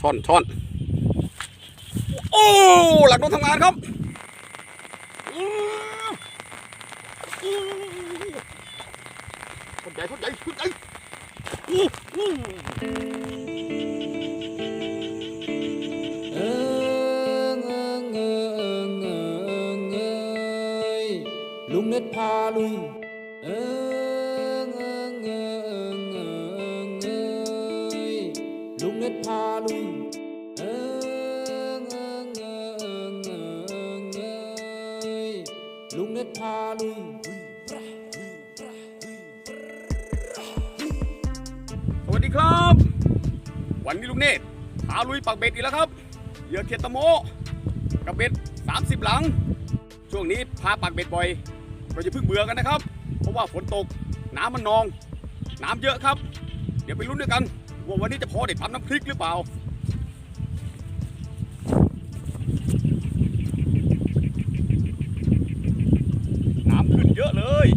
ช่อนช่อนโอ้หลักโดนทำงานครับคนใหญ่คนใหญ่คนใหญ่ลุงเน็ตพาลุย เนตรพาลุยปักเบ็ดอีกแล้วครับ เหยื่อเคียตโมกับเบ็ด 30 หลัง ช่วงนี้พาปักเบ็ดบ่อยเราจะเพิ่งเบื่อกันนะครับ เพราะว่าฝนตกน้ำมันนอง น้ำเยอะครับ เดี๋ยวไปลุ้นด้วยกันว่าวันนี้จะพอได้ทำน้ำพริกหรือเปล่า น้ำขึ้นเยอะเลย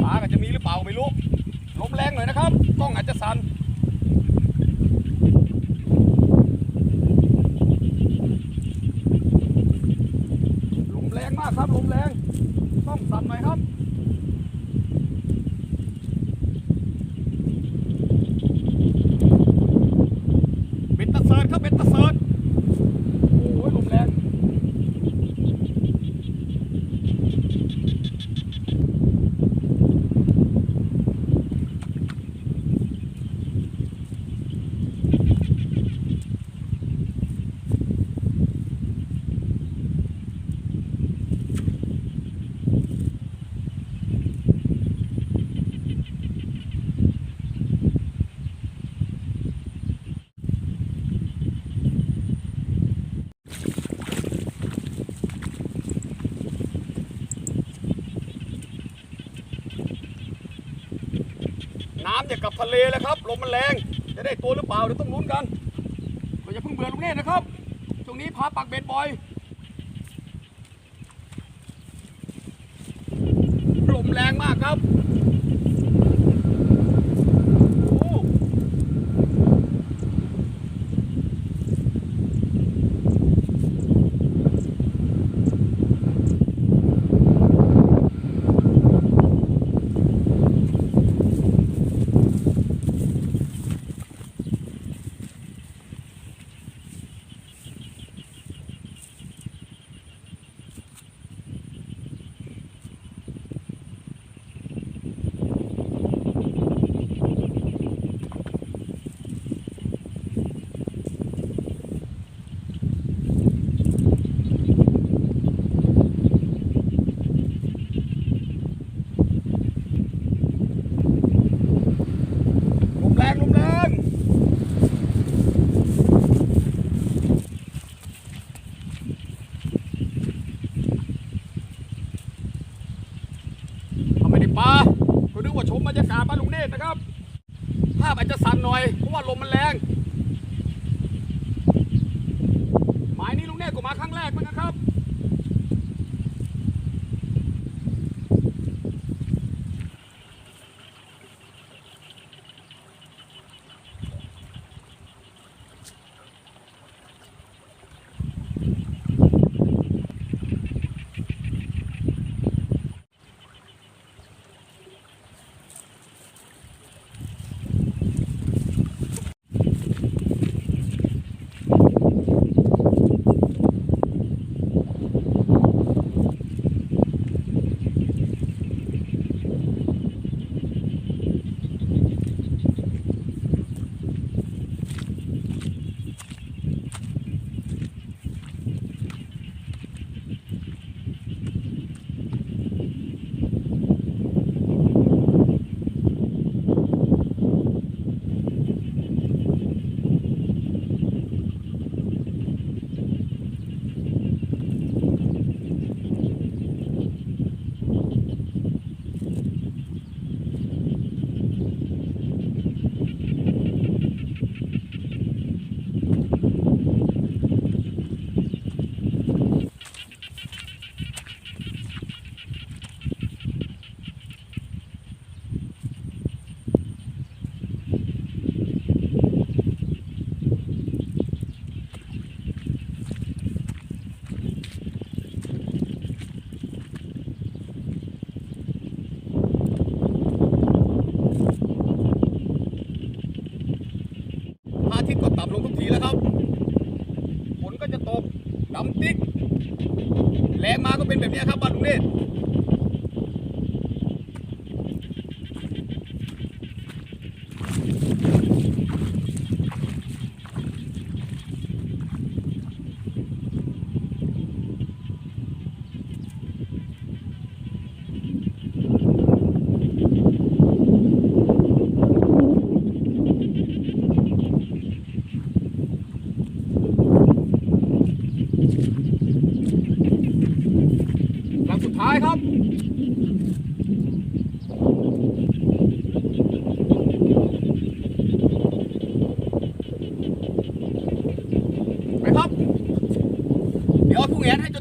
ปลาก็จะมีหรือเปล่าไม่รู้ ลมแรงหน่อยนะครับ กล้องอาจจะสั่น ลมแรงมากครับ ลมแรง ต้องสั่นหน่อยครับ เบ็ดตะเซิร์ดครับเบ็ดตะเสริฐโอ้ยลมแรง น้ำอย่า กับทะเลเลยครับลมมันแรงจะได้ตัวหรือเปล่าเดี๋ยวต้องลุ้นกันเราอย่าเพิ่งเบื่อลุงเนตรนะครับช่วงนี้พาปักเบ็ดบ่อยลมแรงมากครับ น้อติ๊กแหลมมาก็เป็นแบบนี้ครับบ้านลุงเนธ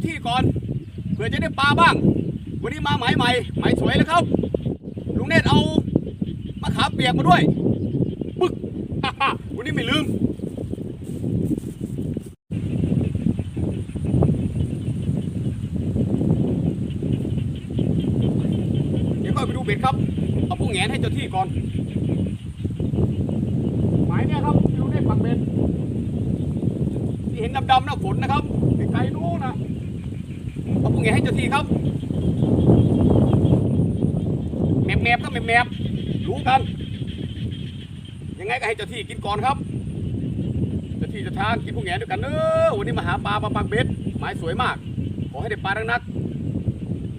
ที่ก่อนเพื่อจะได้ปลาบ้าง วันนี้มาหมายใหม่หมายสวยแล้วครับ ลุงเนตเอามะขามเปียกมาด้วยบึกวันนี้ไม่ลืมเดี๋ยวก็ไปดูเบ็ดครับ เอาผู้แงนให้เจ้าที่ก่อนหมายเนี่ยครับลุงเนตปักเบ็ดที่เห็นดำๆนะฝนนะครับไกลๆนู้นนะ เอาพวกนี้ให้เจ้าที่ครับแมบแมบก็แมบแมบรู้กัน ยังไงก็ให้เจ้าที่กินก่อนครับ เจ้าที่จะทางกินพวกแงด้วยกันเนอวันนี้มาหาปลาปลาปักเบ็ดหมายสวยมาก ขอให้ได้ปลาดังนัก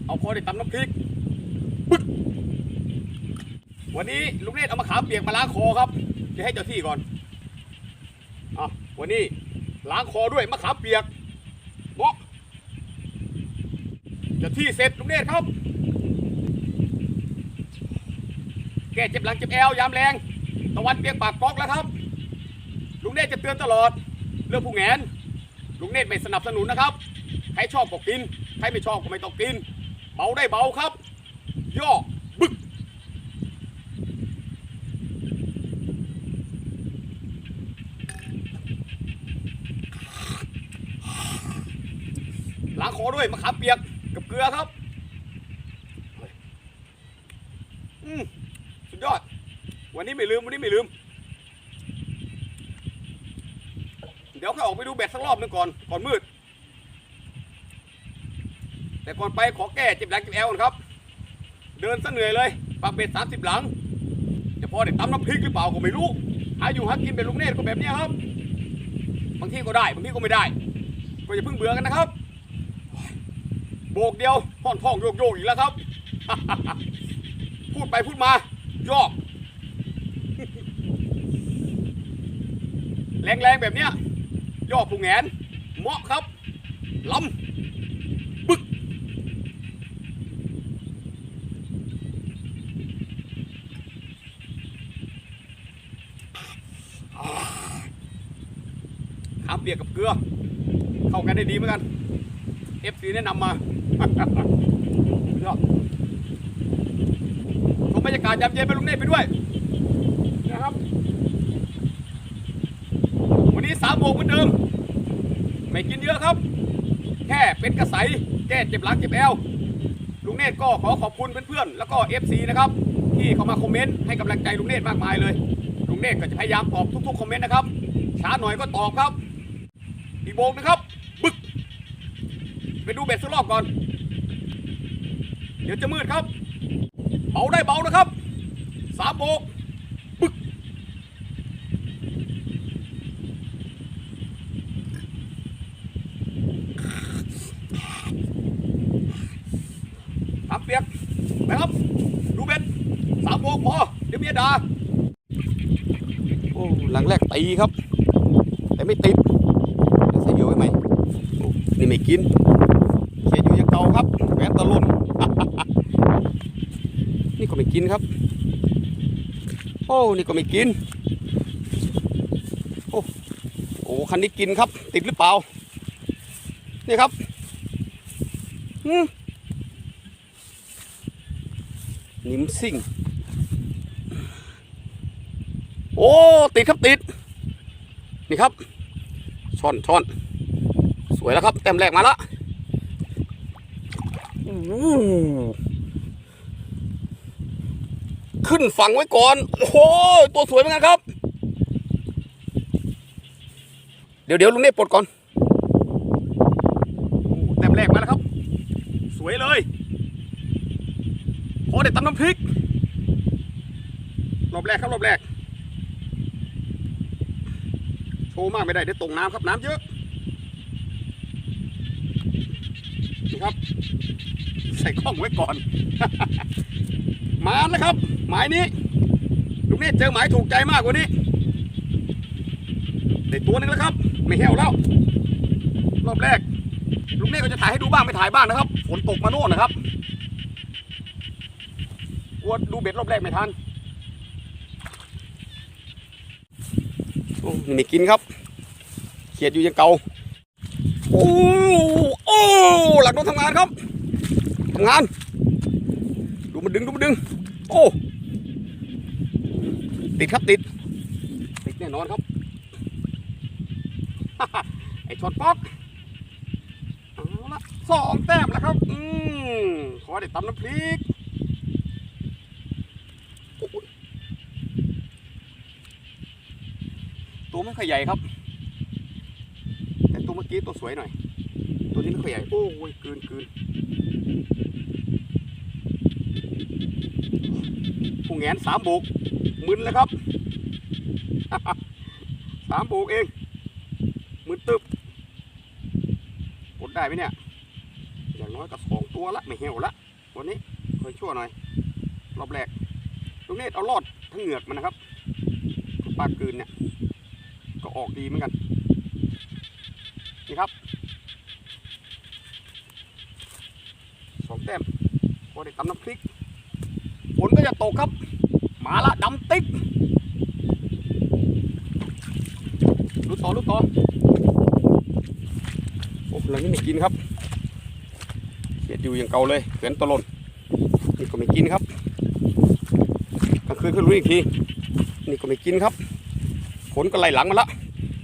เอาพอได้ตำน้ำพริกปึ๊กวันนี้ลุงเนตรเอามาขามเปียกมาล้างคอครับ จะให้เจ้าที่ก่อนอะวันนี้ล้างคอด้วยมะขามเปียกเงาะ จะที่เสร็จลุงเนตรครับ แกเจ็บหลังเจ็บแอวยามแรงตะวันเปียกปากก๊อกแล้วครับ ลุงเนตรจะเตือนตลอด เรื่องผู้แงนลุงเนตรไม่สนับสนุนนะครับ ใครชอบก็กิน ใครไม่ชอบก็ไม่ต้องกิน เบาได้เบาครับ ย่อ บึก ล้างคอด้วยมะขามเปียก รือครับอืมสุดยอด วันนี้ไม่ลืม วันนี้ไม่ลืม เดี๋ยวค่อยออกไปดูเบ็ดสักรอบหนึงก่อน ก่อนมืด แต่ก่อนไปขอแก้จ็บหลังจ็บแอวก่อนครับ เดินซะเหนื่อยเลยปักเบ็ดสามสิบหลังจะพอได้ตำน้ำพริกหรือเปล่าก็ไม่รู้หาอยู่หากินเป็นลุงเนตรก็แบบนี้ครับ บางทีก็ได้ บางทีก็ไม่ได้ ก็อย่าเพิ่งเบื่อกันนะครับ โบกเดียวท่อนท่องโยกโยกอีกแล้วครับ พูดไปพูดมาโยกแรงๆแบบเนี้ยย่อผูแงนเหมาะครับลำบึก ขามเปียกกับเกลือ เข้ากันได้ดีเหมือนกัน FC แนะนำมา ชมบรรยากาศยามเย็นไปลุงเนตรไปด้วยนะครับ วันนี้สามโมงเหมือนเดิม ไม่กินเยอะครับ แค่เป็นกระใสแก้เจ็บหลังเจ็บแอวลุงเนตรก็ขอขอบคุณเพื่อนๆแล้วก็ FC นะครับ ที่เข้ามาคอมเมนต์ให้กำลังใจลุงเนตรมากมายเลยลุงเนตรก็จะพยายามตอบทุกๆคอมเมนต์นะครับช้าหน่อยก็ตอบครับอีโบกนะครับ บึก ไปดูเบ็ดสักรอบก่อน ดี๋ยวจะมืดครับ เบาได้เบานะครับสามโบกบึกสามเปียกไปครับ ดูเบ็ดสามโบกพอเดี๋ยวเมียด่าโอ้หลังแรกตีครับ แต่ไม่ติดเดี๋ยวใส่เยื่อไว้ใหมนี่ไม่กิน เขียนอยู่อยังเก่าครับแหวนตะลุน นี่ กินครับ โอ้นี่ก็ไม่กิน โอ้โอ้คันนี้กินครับ ติดหรือเปล่า นี่ครับนิมซิ่ง โอ้ ติดครับติด นี่ครับช่อนช่อนสวยแล้วครับ เต็มแรกมาแล้วอู้หู ขึ้นฝั่งไว้ก่อน โอ้โหตัวสวยเหมือนกันครับ เดี๋ยวเดี๋ยวลุงเน่ปลดก่อนโอ้มแรกมาแล้วครับ สวยเลยพอได้ตำน้ำพริกรอบแรกครับรอบแรก โชว์มากไม่ได้เดี๋ยวตกน้ำครับน้ำเยอะนี่ครับ ใส่ข้องไว้ก่อน มาแล้วครับ หมายนี้ลูกเนตรเจอหมายถูกใจมากกว่านี้ได้ตัวนึงแล้วครับ ไม่แห้วแล้ว รอบแรกลุงเนตรก็จะถ่ายให้ดูบ้างไม่ถ่ายบ้างนะครับ ฝนตกมาโน่นนะครับกลัวดูเบ็ดรอบแรกไม่ทันโอ้นี่ไม่กินครับ เขียดอยู่ยังเก่าโอ้โอ้หลังโดนทำงานครับทำงาน ดูมันดึงดูมันดึง โอ้ ติดครับติด ติดแน่นอนครับ ไอช็อตป๊อกเอาละสองแต้มแล้วครับ อืมขอได้ตำน้ำพริกตัวไม่ค่อยใหญ่ครับ แต่ตัวเมื่อกี้ตัวสวยหน่อย ตัวนี้ไม่ค่อยใหญ่ โอ้ยเกินเกินผู้แงนสามโบก มึนแล้วครับสามโบกเองมือตึบกดได้ไหมเนี่ย อย่างน้อยก็สองตัวละไม่เหี่ยวละวันนี้เคยชั่วหน่อย รอบแรกลูกเนตรเอารอดทั้งเหงือกมันนะครับปลากืนเนี่ย ก็ออกดีเหมือนกันนี่ครับสองแต้มพอได้ตำน้ำพริกฝนก็จะตกครับ มาละดำติ๊กลุดต่อลุดต่อโอ้หลังนี้ไม่กินครับเขียดอยู่อย่างเก่าเลยเขือนตะลนนี่ก็ไม่กินครับกลางคืนขึ้นรู้อีกทีนี่ก็ไม่กินครับฝนก็ไล่หลังมาละ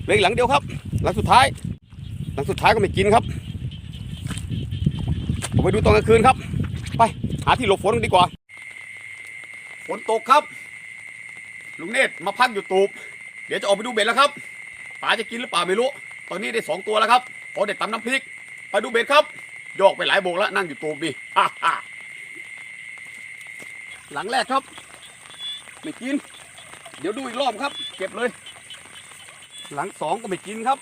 เหลือหลังเดียวครับ หลังสุดท้าย หลังสุดท้ายก็ไม่กินครับผมไปดูตอนกลางคืนครับ ไปหาที่หลบฝนกันดีกว่า ฝนตกครับ ลุงเนตรมาพักอยู่ตูบเดี๋ยวจะออกไปดูเบ็ดแล้วครับป๋าจะกินหรือเปล่าไม่รู้ ตอนนี้ได้สองตัวแล้วครับพอเด็ดตำน้ำพริก ไปดูเบ็ดครับโยกไปหลายโบกแล้วนั่งอยู่ตูบดิหลังแรกครับ ไม่กิน เดี๋ยวดูอีกรอบครับ เก็บเลย หลังสองก็ไม่กินครับ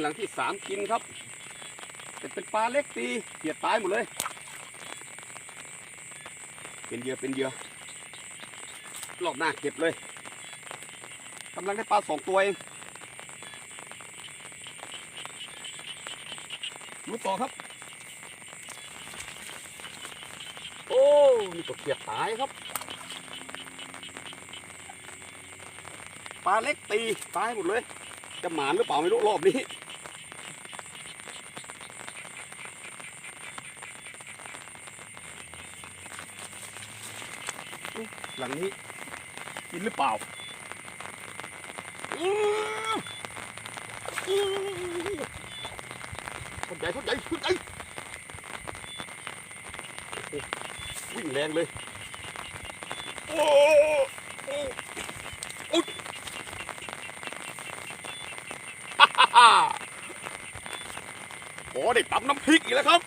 หลังที่สามกินครับแต่เป็นปลาเล็กตีเกียดตายหมดเลย เป็นเยื่อเป็นเยื่อรอบหน้าเก็บเลยกำลังได้ปลาสองตัวเองรู้ต่อครับ โอ้นี่ก็เกียดตายครับ ปลาเล็กตีตายหมดเลย จะหมานหรือเปล่าไม่รู้รอบนี้ หลังนี้ กินหรือเปล่าอื้ออื้อคนใหญ่คนใหญ่คนใหญ่วิ่งแรงเลย โอ้โอ้โอ้ฮ่าฮ่าโอ้ได้ตำน้ำพริกอีกแล้วครับ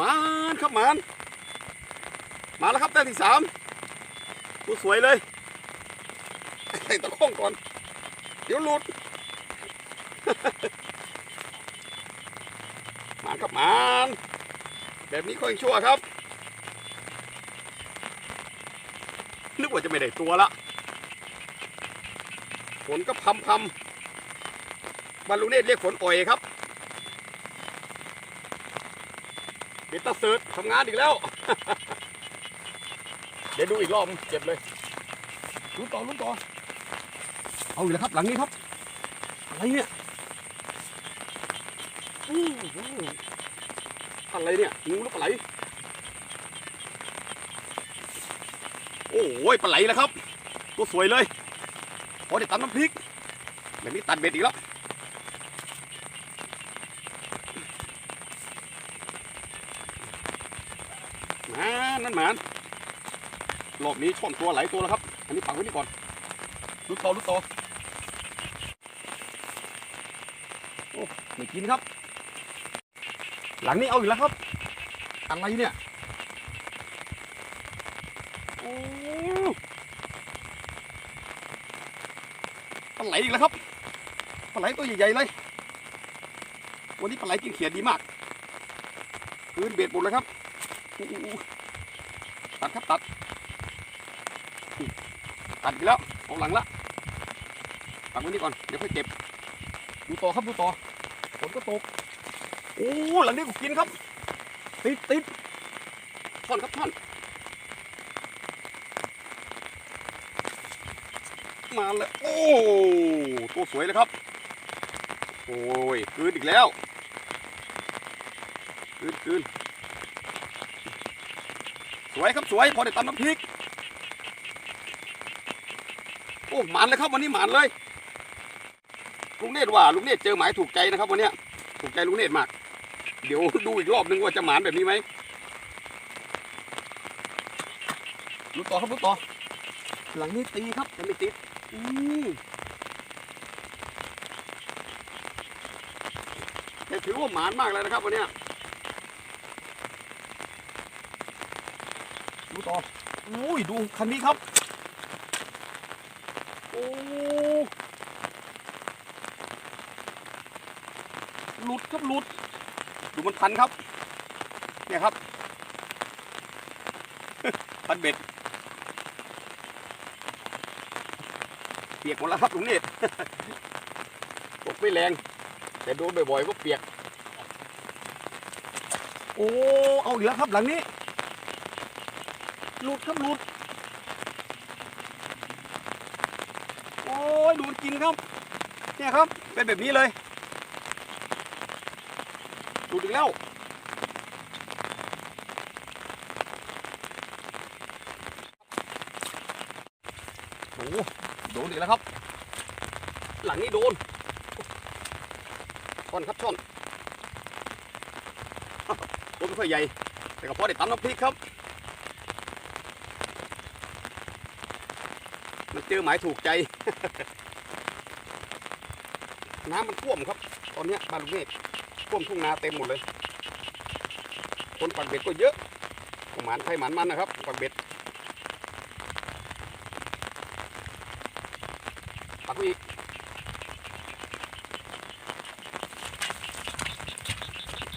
มานครับมาน มาแล้วครับแต้มที่สาม สวยเลยใส่ตะข้องก่อน เดี๋ยวหลุด มานครับมานแบบนี้ค่อยชั่วครับ นึกว่าจะไม่ได้ตัวละฝนก็พำพำบรรลุเนตเรียกฝนอ่อยครับเบตาเซิร์ตทำงานอีกแล้ว เดี๋ยวดูอีกรอบเจ็บเลยลุ้นต่อลุ้นต่อ เอาอีกแล้วครับ หลังนี้ครับ อะไรเนี่ยอู้หูอะไรเนี่ยงูหรือปลาไหล โอ้ยปลาไหลแล้วครับ ตัวสวยเลยพอได้ตำน้ำพริกแบบนี้ตัดเบ็ดอีกแล้วมานั่นหมาน รอบนี้ช่อนตัวไหลายตัวแล้วครับ อันนี้ปักไว้นี่ก่อนลุดต่อลุดต่อโอ้ไม่กินครับ หลังนี้เอาอีกแล้วครับอะไรเนี่ยโอ้ปลาไหลอีกแล้วครับปลาไหลตัวใหญ่ๆเลยวันนี้ปลาไหลกินเขียดดีมากพื้นเบ็ดหมดเลยครับตัดครับตัด ตัดอีกแล้วเอาหลังละตัดไว้นี่ก่อน เดี๋ยวค่อยเก็บ ดูต่อครับดูต่อฝนก็ตก โอ้หลังนี้ก็กินครับ ติดติดท่อนครับท่อน มาเลยโอ้ตัวสวยเลยครับ โอ้ยคืนอีกแล้วคืนคืนสวยครับสวย พอได้ตำน้ำพริก โอ้หมานเลยครับวันนี้หมานเลยลุงเนตรว่าลุงเนตรเจอหมายถูกใจนะครับวันนี้ถูกใจลุงเนตรมาก เดี๋ยวดูอีกรอบนึงว่าจะหมานแบบนี้ไหมดูต่อครับดูต่อ หลังนี้ตีครับแต่ไม่ติดอืมแต่ถือว่าหมานมากเลยนะครับวันนี้ดูต่ออุ้ยดูคันนี้ครับ หลุดครับหลุด ดูมันพันครับ เนี่ยครับ พันเบ็ดเปียกหมดแล้วครับลุงเนตรตกไม่แรง แต่โดนบ่อยๆก็เปียก โอ้ เอาอีกแล้วครับหลังนี้ หลุดครับหลุด โอ้ ยดูมันกินครับ เนี่ยครับ เป็นแบบนี้เลย ดูดอีกแล้ว โอ้โหโดนอีกแล้วครับ หลังนี้โดนช่อนครับช่อนตัวไม่ค่อยใหญ่ แต่ก็พอได้ตำน้ำพริกครับมันเจอหมายถูกใจ น้ำมันท่วมครับ ตอนนี้บ้านลุงเมฆท่วมทุ่งนาเต็มหมดเลย คนปักเบ็ดก็เยอะหมานใครหมานมันนะครับปักเบ็ดปักอีก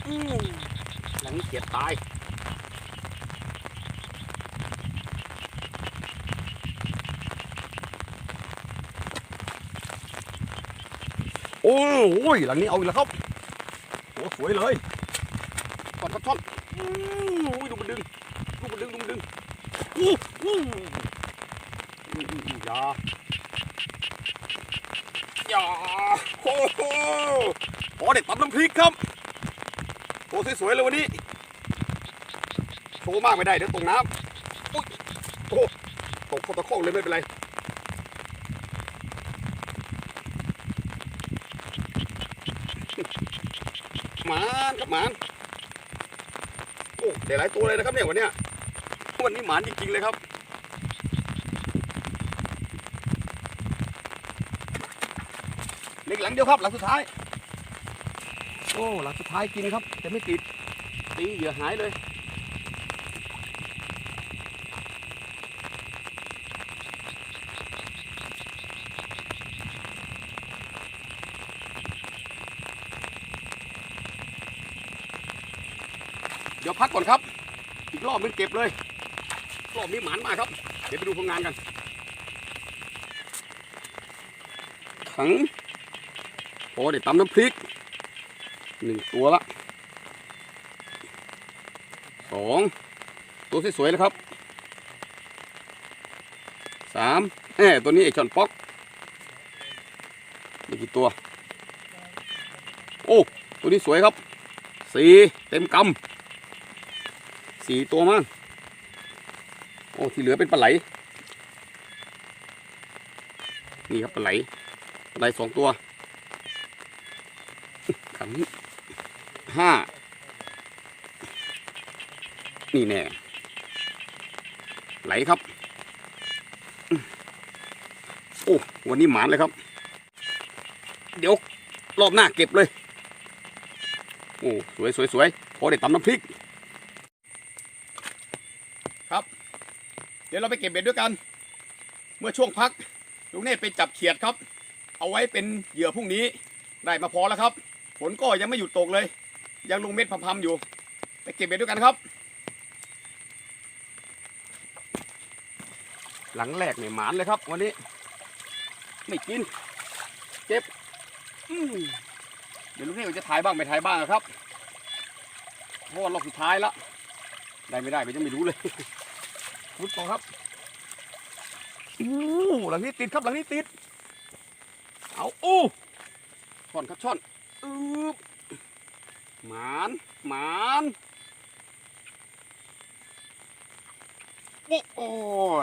อืมหลังนี้เกียดตาย โอ้โหลังนี้เอาอีกแล้วครับโอ้สวยเลยท่อนครับท่อนอู้ยดูมันดึงดูมันดึงดูมันดึงอู้อู้อู้อู้อย่าอย่าโอ้โหพอเด็ดตำน้ำพริกครับโอ้สวยๆเลยวันนี้โชว์มากไม่ได้เดี๋ยวตกน้ำอุ๊ยโอ้ตกข้าตะโคงเลยไม่เป็นไร หมานครับหมานโอ้ได้หลายตัวเลยนะครับเนี่ยวันเนี้ยวันนี้หมานจริงๆเลยครับเล็กหลังเดียวครับหลังสุดท้าย โอ้หลังสุดท้ายกินครับ แต่ไม่ติดตีเหยื่อหายเลย ยวพักก่อนครับ อีกรอบนึงเก็บเลย รอบนี้หมานมากครับ เดี๋ยวไปดูผลงานกันถัง โอ้เดี๋ยวตำน้ำพริก หนึ่งตัวละ สอง ตัวสวยๆเลยครับ สามแหมตัวนี้ไอช่อนป๊อกมีกี่ตัว โอ้ ตัวนี้สวยครับ สี่เต็มกำ สี่ตัวมั้งโอ้ที่เหลือเป็นปลาไหล นี่ครับปลาไหลปลาไหลสองตัวขันห้านี่แน่ไหลครับ โอ้วันนี้หมานเลยครับ เดี๋ยวรอบหน้าเก็บเลย โอ้สวยสวยสวยพอได้ตำน้ำพริก ครับ เดี๋ยวเราไปเก็บเบ็ดด้วยกัน เมื่อช่วงพักลุงเนตรไปจับเขียดครับ เอาไว้เป็นเหยื่อพรุ่งนี้ได้มาพอแล้วครับฝนก็ยังไม่หยุดตกเลย ยังลงเม็ดพำๆอยู่ ไปเก็บเบ็ดด้วยกันครับ หลังแรกเนี่ยหมานเลยครับ วันนี้ ไม่กิน เจ็บเดี๋ยวลุงเนตรจะถ่ายบ้างไม่ถ่ายบ้างอะครับเพราะว่ารอบสุดท้ายละได้ไม่ได้ก็ยังไม่รู้เลย พุดต่อครับอู้หลังนี้ติดครับหลังนี้ติด เอาอู้ช่อนครับช่อนอืบหมานหมานโอ้โอ้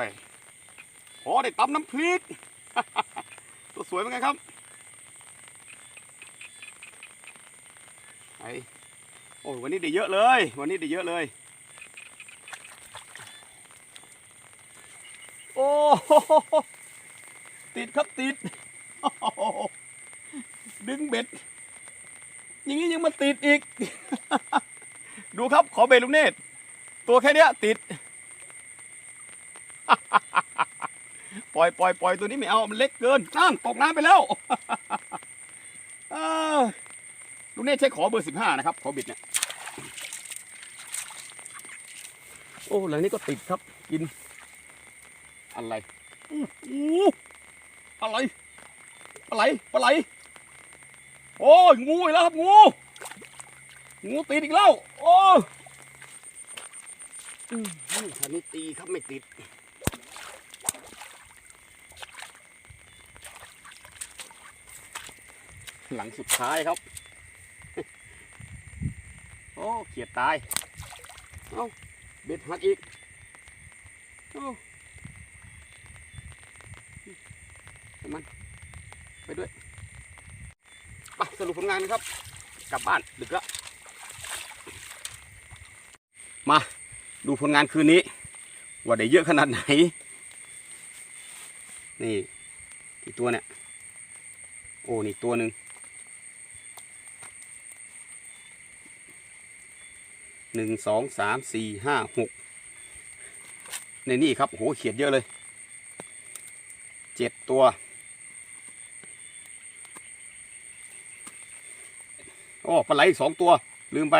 ยพอได้ตำน้ำพริก ตัวสวยเป็นไงครับไอโอ้ยวันนี้ได้เยอะเลย วันนี้ได้เยอะเลย อ้โติดครับติด ดึงเบ็ด อย่างนี้ยังมาติดอีก ดูครับขอเบ็ดลุงเนตรตัวแค่เนี้ย ติด ปล่อยปล่อยปล่อยตัวนี้ไม่เอา มันเล็กเกินนั่นตกน้ำไปแล้วลุงเนตรใช้ขอเบอร์สิบห้านะครับ ขอบิดเนี่ยโอ้หลังนี้ก็ติดครับกิน อะไรอู้หูอะไรปลาไหลปลาไหลโอ้ยงูอีกแล้วครับงูงูติดอีกแล้วโอ้ยอืมอันนี้ตีครับไม่ติดหลังสุดท้ายครับ โอ้ เขียดตาย เอ้าเบ็ดหักอีกโอ้มัน ไปด้วยไปสรุปผ ลงานนะครับ กลับบ้านดึกแล้วมาดูผลงานคืนนี้ ว่าได้เยอะขนาดไหน นี่กี่ตัวเนี่ย โอ้นี่ตัวหนึ่งหนึ่งสองสามสี่ห้าหกในนี่ครับโอ้โหเขียดเยอะเลยเจ็ดตัว อ้ปลาไหลอีกสองตัว ลืมไป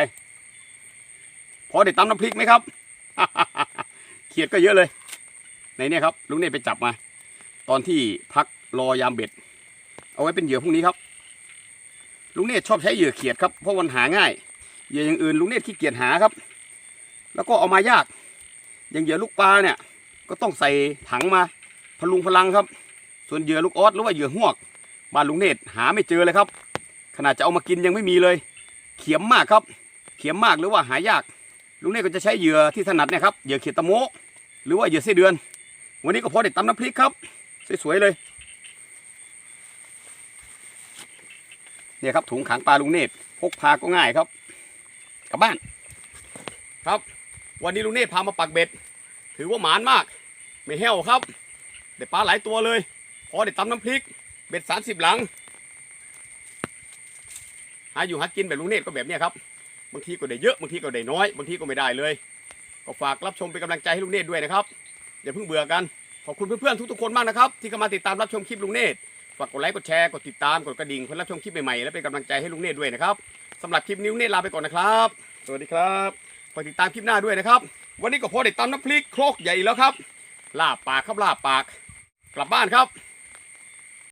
พอได้ตำน้ำพริกไหมครับ เขียดก็เยอะเลย ในนี่ยครับ ลุงเนตรไปจับมา ตอนที่พักรอยามเบ็ด เอาไว้เป็นเหยื่อพรุ่งนี้ครับ ลุงเนตชอบใช้เหยื่อเขียดครับเพราะมันหาง่าย เหยื่ออย่างอื่นลุงเนตขี้เกียจหาครับ แล้วก็เอามายาก อย่างเหยื่อลูกปลาเนี่ย ก็ต้องใส่ถังมาพลุงพลังครับ ส่วนเหยื่อลูกออสหรือว่าเหยื่อหวกบ้านลุงเนตรหาไม่เจอเลยครับ ขนาดจะเอามากินยังไม่มีเลย เขียมมากครับ เขียมมากหรือว่าหายากลุงเนตรก็จะใช้เหยื่อที่ถนัดนะครับเหยื่อเขียดตะโมหรือว่าเหยื่อไส้เดือน วันนี้ก็พอได้ตำน้ำพริกครับ สวยๆเลยเนี่ยครับถุงขังปลาลุงเนตพกพาก็ง่ายครับกลับบ้าน ครับ วันนี้ลุงเนตพามาปักเบ็ด ถือว่าหมานมาก ไม่แห้วครับได้ปลาหลายตัวเลย พอได้ตำน้ำพริก เบ็ดสามสิบหลัง หาอยู่หากินแบบลุงเนตรก็แบบเนี้ยครับบางทีก็ได้เยอะบางทีก็ได้น้อยบางทีก็ไม่ได้เลย ก็ฝากรับชมเป็นกำลังใจให้ลุงเนตรด้วยนะครับอย่าเพิ่งเบื่อกันขอบคุณเพื่อนๆทุกๆคนมากนะครับที่เข้ามาติดตามรับชมคลิปลุงเนตรฝากกดไลค์กดแชร์กดติดตามกดกระดิ่งเพื่อรับชมคลิปใหม่ๆและเป็นกำลังใจให้ลุงเนตรด้วยนะครับสำหรับคลิปนี้ลุงเนตรลาไปก่อนนะครับ สวัสดีครับฝากติดตามคลิปหน้าด้วยนะครับ วันนี้ก็พอได้ตำน้ำพริกโครกใหญ่แล้วครับลาบปากครับลาบปาก กลับบ้านครับ